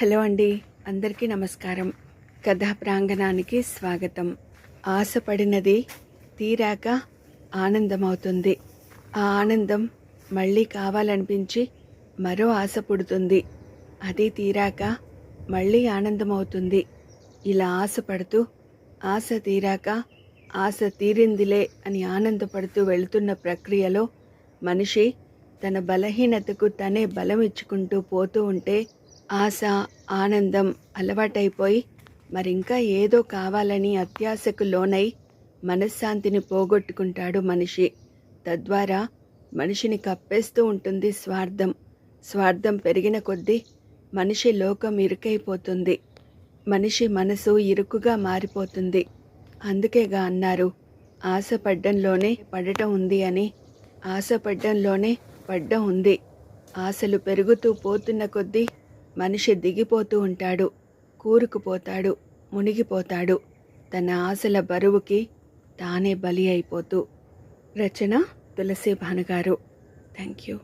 Hello అండి. అందరికీ నమస్కారం. కథా ప్రాంగణానికి స్వాగతం. ఆశపడినది తీరాక ఆనందమవుతుంది. ఆ ఆనందం మళ్ళీ కావాలనిపించి మరో ఆశ పుడుతుంది. అది తీరాక మళ్ళీ ఆనందమవుతుంది. ఇలా ఆశపడుతూ ఆశ తీరాక ఆశ తీరిందిలే అని ఆనందపడుతూ వెళుతున్న ప్రక్రియలో మనిషి తన బలహీనతకు తనే బలం ఇచ్చుకుంటూ పోతూ ఉంటే ఆశ ఆనందం అలవాటైపోయి మరింకా ఏదో కావాలని అత్యాశకు లోనై మనశ్శాంతిని పోగొట్టుకుంటాడు మనిషి. తద్వారా మనిషిని కప్పేస్తూ ఉంటుంది స్వార్థం. స్వార్థం పెరిగిన కొద్దీ మనిషి లోకం ఇరుకైపోతుంది. మనిషి మనసు ఇరుకుగా మారిపోతుంది. అందుకేగా అన్నారు ఆశపడ్డంలోనే పడటం ఉంది అని. ఆశపడ్డంలోనే పడ్డం ఉంది. ఆశలు పెరుగుతూ పోతున్న కొద్దీ మనిషి దిగిపోతూ ఉంటాడు కూరుకుపోతాడు మునిగిపోతాడు. తన ఆశల బరువుకి తానే బలి అయిపోతూ. రచన తులసి భానుగారు. Thank you